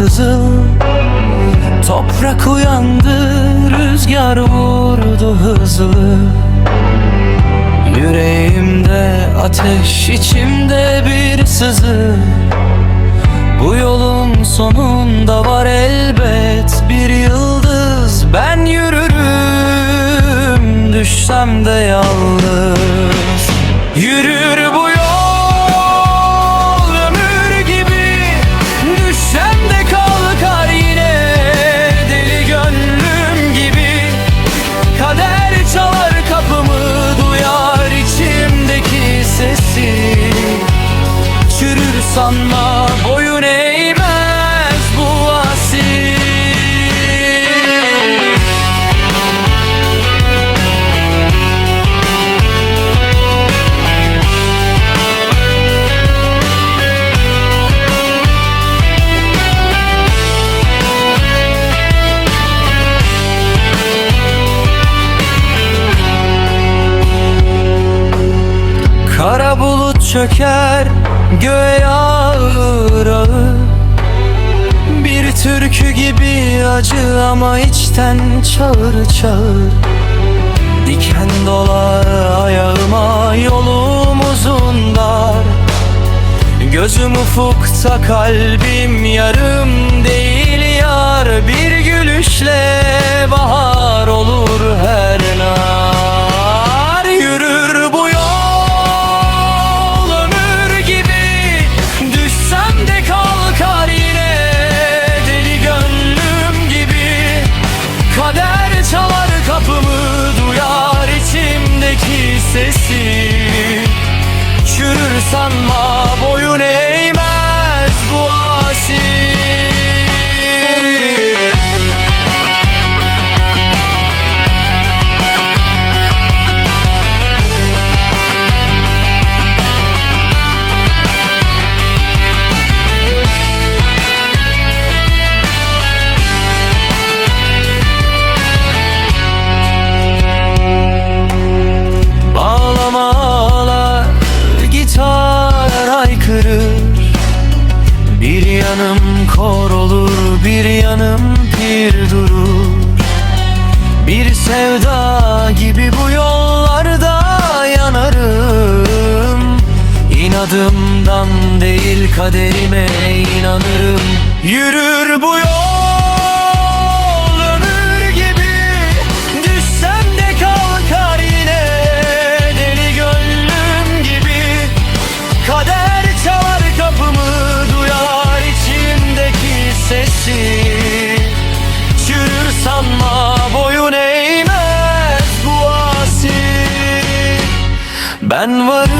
kızıl Toprak uyandı rüzgar vurdu hızlı Yüreğimde ateş içimde bir sızı. Bu yolun sonunda var elbet bir yıldız. Ben yürürüm düşsem de yalnız. Yürür çöker göğe ağır ağır Bir türkü gibi acı ama içten çağır çağır. Diken dolar ayağıma yolum uzun dar. Gözüm ufukta kalbim yarım değil sanma kor olur, bir yanım pir durur. Bir sevda gibi bu yollarda yanarım. İnadımdan değil kaderime inanırım. Yürür bu yol And what?